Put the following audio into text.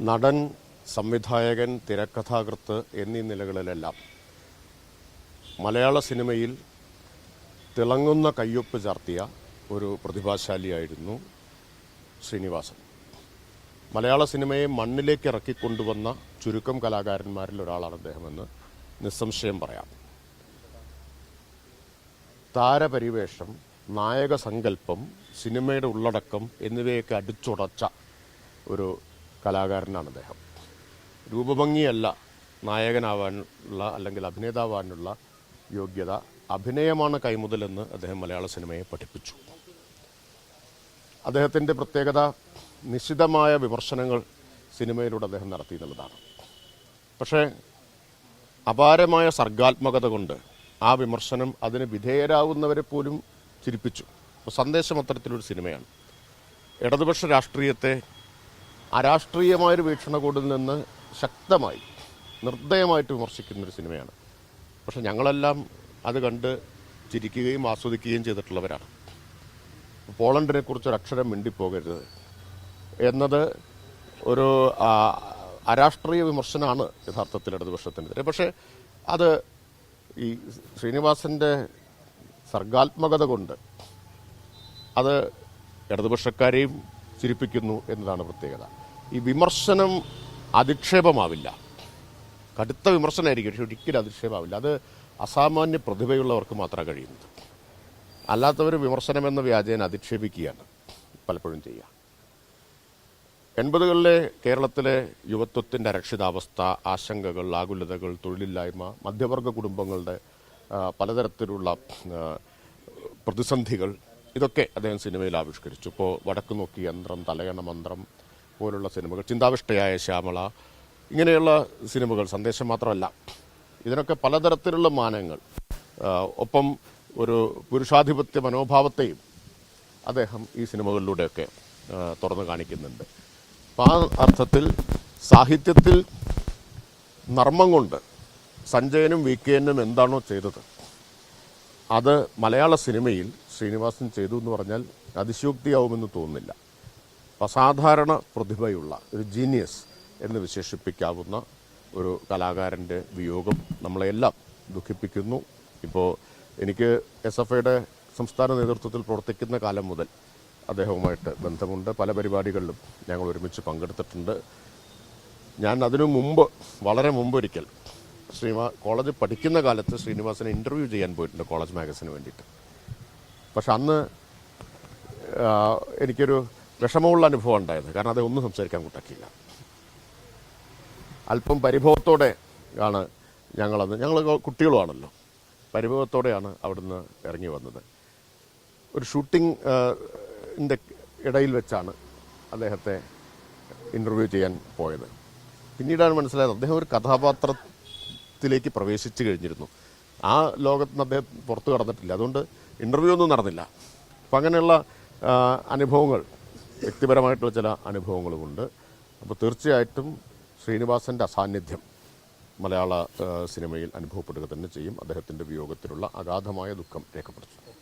നടൻ സംവിധായകൻ തിരക്കഥാകൃത്ത് എന്നീ നിലകളിലെല്ലാം മലയാള സിനിമയിൽ തിളങ്ങുന്ന കയ്യൊപ്പ് ചാർത്തിയ ഒരു പ്രതിഭാശാലിയായിരുന്നു ശ്രീനിവാസൻ. മലയാള സിനിമയെ മണ്ണിലേക്ക് ഇറക്കിക്കൊണ്ടുവന്ന ചുരുക്കം കലാകാരന്മാരിൽ ഒരാളാണ് അദ്ദേഹമെന്ന് നിസ്സംശയം പറയാം. താരപരിവേഷം നായക സങ്കല്പം സിനിമയുടെ ഉള്ളടക്കം എന്നിവയൊക്കെ അടിച്ചുടച്ച ഒരു കലാകാരനാണ് അദ്ദേഹം. രൂപഭംഗിയല്ല നായകനാവാനുള്ള അല്ലെങ്കിൽ അഭിനേതാവാനുള്ള യോഗ്യത അഭിനയമാണ് കൈമുതലെന്ന് അദ്ദേഹം മലയാള സിനിമയെ പഠിപ്പിച്ചു. അദ്ദേഹത്തിന്റെ പ്രത്യേകത നിശിതമായ വിമർശനങ്ങൾ സിനിമയിലൂടെ അദ്ദേഹം നടത്തി എന്നുള്ളതാണ്. പക്ഷേ അപാരമായ സർഗാത്മകത കൊണ്ട് ആ വിമർശനം അതിന് വിധേയരാകുന്നവരെ പോലും ചിരിപ്പിച്ചു. സന്ദേശം അത്തരത്തിലൊരു സിനിമയാണ്. ഇടതുപക്ഷ രാഷ്ട്രീയത്തെ അരാഷ്ട്രീയമായൊരു വീക്ഷണകോണിൽ നിന്ന് ശക്തമായി നിർദ്ദയമായിട്ട് വിമർശിക്കുന്നൊരു സിനിമയാണ്. പക്ഷെ ഞങ്ങളെല്ലാം അത് കണ്ട് ചിരിക്കുകയും ആസ്വദിക്കുകയും ചെയ്തിട്ടുള്ളവരാണ്. പോളണ്ടിനെ കുറിച്ച് ഒരു അക്ഷരം മിണ്ടിപ്പോകരുത് എന്നത് ഒരു അരാഷ്ട്രീയ വിമർശനമാണ് യഥാർത്ഥത്തിൽ ഇടതുപക്ഷത്തിനെതിരെ. പക്ഷേ അത് ഈ ശ്രീനിവാസന്റെ സർഗാത്മകത കൊണ്ട് അത് ഇടതുപക്ഷക്കാരെയും ചിരിപ്പിക്കുന്നു എന്നതാണ് പ്രത്യേകത. ഈ വിമർശനം അധിക്ഷേപമാവില്ല. കടുത്ത വിമർശനമായിരിക്കും പക്ഷെ ഒരിക്കലും അധിക്ഷേപമാവില്ല. അത് അസാമാന്യ പ്രതിഭയുള്ളവർക്ക് മാത്രമേ കഴിയുന്നത്. അല്ലാത്തവർ വിമർശനം എന്ന വ്യാജേന അധിക്ഷേപിക്കുകയാണ് പലപ്പോഴും ചെയ്യുക. എൺപതുകളിലെ കേരളത്തിലെ യുവത്വത്തിന്റെ അരക്ഷിതാവസ്ഥ ആശങ്കകൾ ആകുലതകൾ തൊഴിലില്ലായ്മ മധ്യവർഗ കുടുംബങ്ങളുടെ പലതരത്തിലുള്ള പ്രതിസന്ധികൾ ഇതൊക്കെ അദ്ദേഹം സിനിമയിൽ ആവിഷ്കരിച്ചു. ഇപ്പോൾ വടക്ക് നോക്കി യന്ത്രം തലയണ മന്ത്രം പോലുള്ള സിനിമകൾ ചിന്താവിഷ്ടയായ ശ്യാമള ഇങ്ങനെയുള്ള സിനിമകൾ സന്ദേശം മാത്രമല്ല ഇതിനൊക്കെ പലതരത്തിലുള്ള മാനങ്ങൾ. ഒപ്പം ഒരു പുരുഷാധിപത്യ മനോഭാവത്തെയും അദ്ദേഹം ഈ സിനിമകളിലൂടെയൊക്കെ തുറന്നു കാണിക്കുന്നുണ്ട്. അപ്പം ആ അർത്ഥത്തിൽ സാഹിത്യത്തിൽ നർമ്മം കൊണ്ട് സഞ്ജയനും വി കെ എന്താണോ ചെയ്തത് അത് മലയാള സിനിമയിൽ ശ്രീനിവാസൻ ചെയ്തു എന്ന് പറഞ്ഞാൽ അതിശയോക്തിയാവുമെന്ന് തോന്നുന്നില്ല. അസാധാരണ പ്രതിഭയുള്ള ഒരു ജീനിയസ് എന്ന് വിശേഷിപ്പിക്കാവുന്ന ഒരു കലാകാരന്റെ വിയോഗം നമ്മളെല്ലാം ദുഃഖിപ്പിക്കുന്നു. ഇപ്പോൾ എനിക്ക് എസ് എഫ് ഐയുടെ സംസ്ഥാന നേതൃത്വത്തിൽ പ്രവർത്തിക്കുന്ന കാലം മുതൽ അദ്ദേഹവുമായിട്ട് ബന്ധമുണ്ട്. പല പരിപാടികളിലും ഞങ്ങൾ ഒരുമിച്ച് പങ്കെടുത്തിട്ടുണ്ട്. ഞാൻ അതിനു മുമ്പ് വളരെ മുമ്പൊരിക്കൽ ശ്രീനിവാ കോളേജ് പഠിക്കുന്ന കാലത്ത് ശ്രീനിവാസനെ ഇന്റർവ്യൂ ചെയ്യാൻ പോയിട്ടുണ്ട് കോളേജ് മാഗസിന് വേണ്ടിയിട്ട്. പക്ഷെ അന്ന് എനിക്കൊരു വിഷമമുള്ള അനുഭവം ഉണ്ടായത്. കാരണം അത് ഒന്നും സംസാരിക്കാൻ കൂട്ടാക്കിയില്ല. അല്പം പരിഭവത്തോടെ ആണ് ഞങ്ങളത് ഞങ്ങൾ കുട്ടികളുമാണല്ലോ. പരിഭവത്തോടെയാണ് അവിടുന്ന് ഇറങ്ങി വന്നത്. ഒരു ഷൂട്ടിംഗ് ഇന്റെ ഇടയിൽ വെച്ചാണ് അദ്ദേഹത്തെ ഇന്റർവ്യൂ ചെയ്യാൻ പോയത്. പിന്നീടാണ് മനസ്സിലായത് അദ്ദേഹം ഒരു കഥാപാത്രത്തിലേക്ക് പ്രവേശിച്ചു കഴിഞ്ഞിരുന്നു. ആ ലോകത്ത് അദ്ദേഹം പുറത്തു കടന്നിട്ടില്ല. അതുകൊണ്ട് ഇന്റർവ്യൂ ഒന്നും നടന്നില്ല. അപ്പം അങ്ങനെയുള്ള അനുഭവങ്ങൾ വ്യക്തിപരമായിട്ടുള്ള ചില അനുഭവങ്ങളുമുണ്ട്. അപ്പോൾ തീർച്ചയായിട്ടും ശ്രീനിവാസന്റെ അസാന്നിധ്യം മലയാള സിനിമയിൽ അനുഭവപ്പെടുക തന്നെ ചെയ്യും. അദ്ദേഹത്തിന്റെ വിയോഗത്തിലുള്ള അഗാധമായ ദുഃഖം രേഖപ്പെടുത്തും.